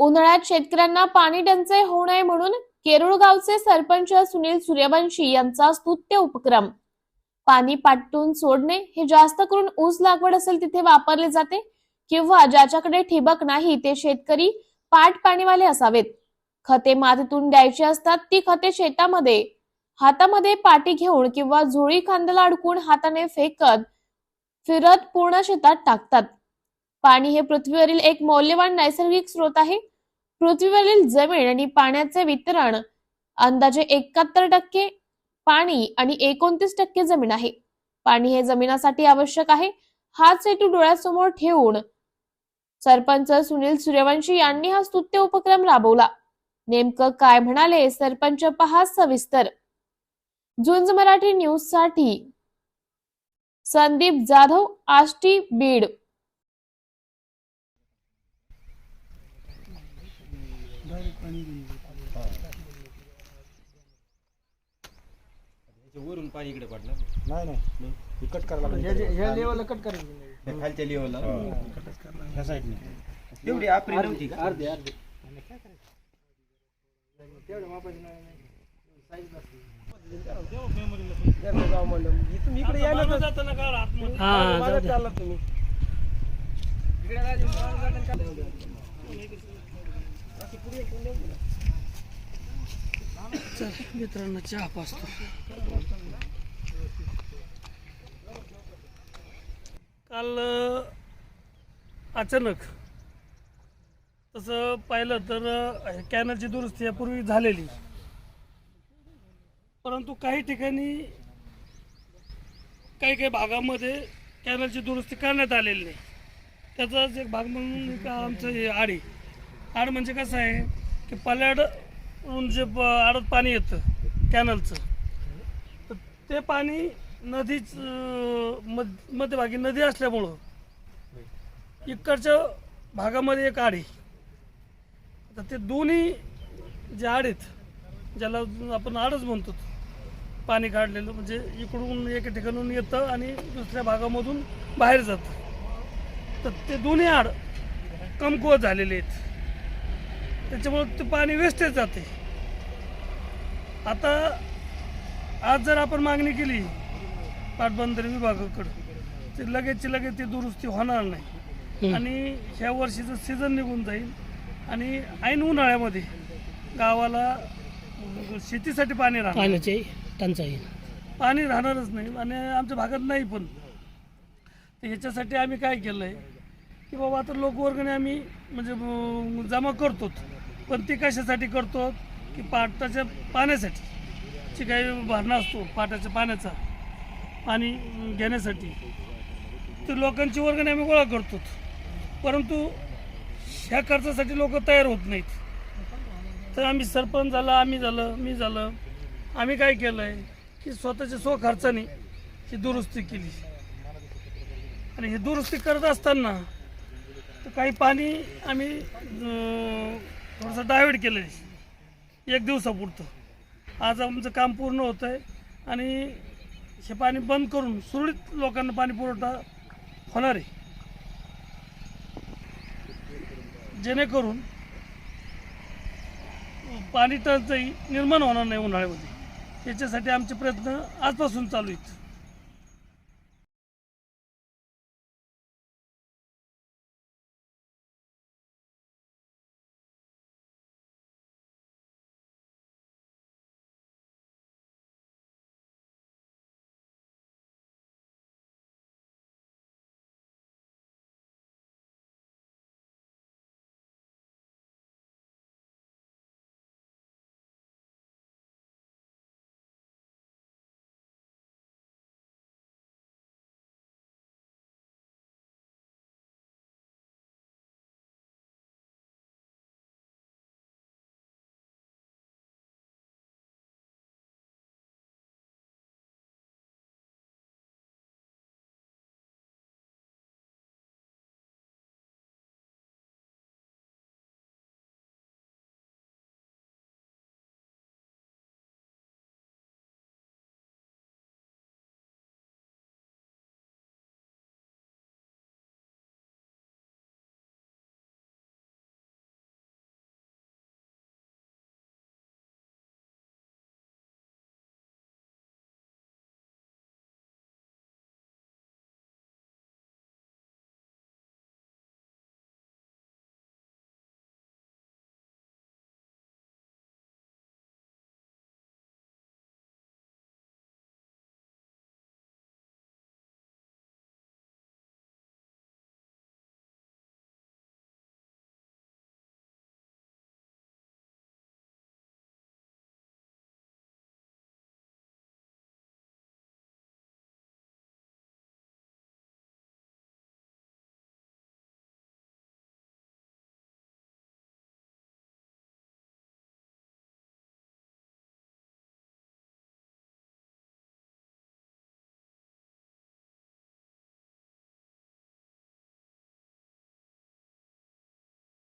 उन्हाळ्यात शेतकऱ्यांना पाणी टंचाई होऊ नये म्हणून केरुळ गावचे सरपंच सुनील सूर्यवंशी यांचा स्तुत्य उपक्रम. पाणी पाटून सोडणे हे जास्त करून ऊस लागवड असेल तिथे वापरले जाते किंवा ज्याच्याकडे ठिबक नाही ते शेतकरी पाट पाणीवाले असावेत. खते मातीतून द्यायची असतात ती खते शेतामध्ये हातामध्ये पाटी घेऊन किंवा झोळी खांद्याला अडकून हाताने फेकत फिरत पूर्ण शेतात टाकतात. पाणी हे पृथ्वीवरील एक मौल्यवान नैसर्गिक स्रोत आहे. पृथ्वीवरील जमीन आणि पाण्याचे वितरण अंदाजे एकाहत्तर टक्के पाणी आणि एकोणतीस टक्के जमीन आहे. पाणी हे जमिनासाठी आवश्यक आहे. हाच हेतू डोळ्यासमोर ठेवून सरपंच सुनील सूर्यवंशी यांनी हा स्तुत्य उपक्रम राबवला. नेमकं काय म्हणाले? सरपंच पहा सविस्तर. झुंज मराठी न्यूजसाठी संदीप जाधव आष्टी बीड. वरून पाणी इकडे पडणार नाही नाही. हे कट करायला लागेल. ह्या लेवलला कट करायचं त्या खालच्या लेवलला? ह्या साईडने. तेवढी आपली नव्हती का? अर्धे अर्धे. तेवढं मापायचं नाही इकडे यायला हा, मागं जाऊ द्या. चालला तुम्ही. इकडे मित्रांनो चहा पाचतो काल अचानक तसं पाहिलं तर कॅनलची दुरुस्ती यापूर्वी झालेली. परंतु काही ठिकाणी काही काही भागामध्ये कॅनलची दुरुस्ती करण्यात आलेली नाही. त्याचाच एक भाग म्हणून का आमचं हे आडी आड म्हणजे कसं आहे की पल्याड जे प- आडत पाणी येतं कॅनलचं. तर ते पाणी नदीच मध मध्यभागी नदी असल्यामुळं इकडच्या भागामध्ये एक आडी. तर ते दोन्ही जे आडीत ज्याला आपण आडच म्हणतो पाणी काढलेलं म्हणजे इकडून एका ठिकाणून येतं आणि दुसऱ्या भागामधून बाहेर जातं. तर ते दोन्ही आड कमकुवत झालेले आहेत. त्याच्यामुळे ते पाणी वेस्टेज जाते. आता आज जर आपण मागणी केली पाटबंधारे विभागाकडं ते लगेचची लगेच ती दुरुस्ती होणार नाही. आणि ह्या वर्षीचं सीझन निघून जाईल. आणि ऐन उन्हाळ्यामध्ये गावाला शेतीसाठी पाणी राहणार. पाण्याची टंचाई. पाणी राहणारच नाही आणि आमच्या भागात नाही पण. तर ह्याच्यासाठी आम्ही काय केलं आहे की बाबा आता लोकवर्गणी आम्ही म्हणजे जमा करतो पण ती कशासाठी करतो की पाटाच्या पाण्यासाठी. जी काही भरणा असतो पाटाच्या पाण्याचा पाणी घेण्यासाठी. तर लोकांची वर्गणी आम्ही गोळा करतो. परंतु ह्या खर्चासाठी लोक तयार होत नाहीत. तर आम्ही सरपंच झालं आम्ही झालं मी झालं. आम्ही काय केलं आहे की स्वतःच्या स्व खर्चाने ही दुरुस्ती केली. आणि ही दुरुस्ती करत असताना तर काही पाणी आम्ही थोडंसं डायवर्ट केलं एक दिवसापुरतं. आज आमचं काम पूर्ण होतं आहे आणि हे पाणी बंद करून सुरळीत लोकांना पाणी पुरवठा होणार आहे. जेणेकरून पाणी टंचाई निर्माण होणार नाही उन्हाळ्यामध्ये. याच्यासाठी आमचे प्रयत्न आजपासून चालू आहेत.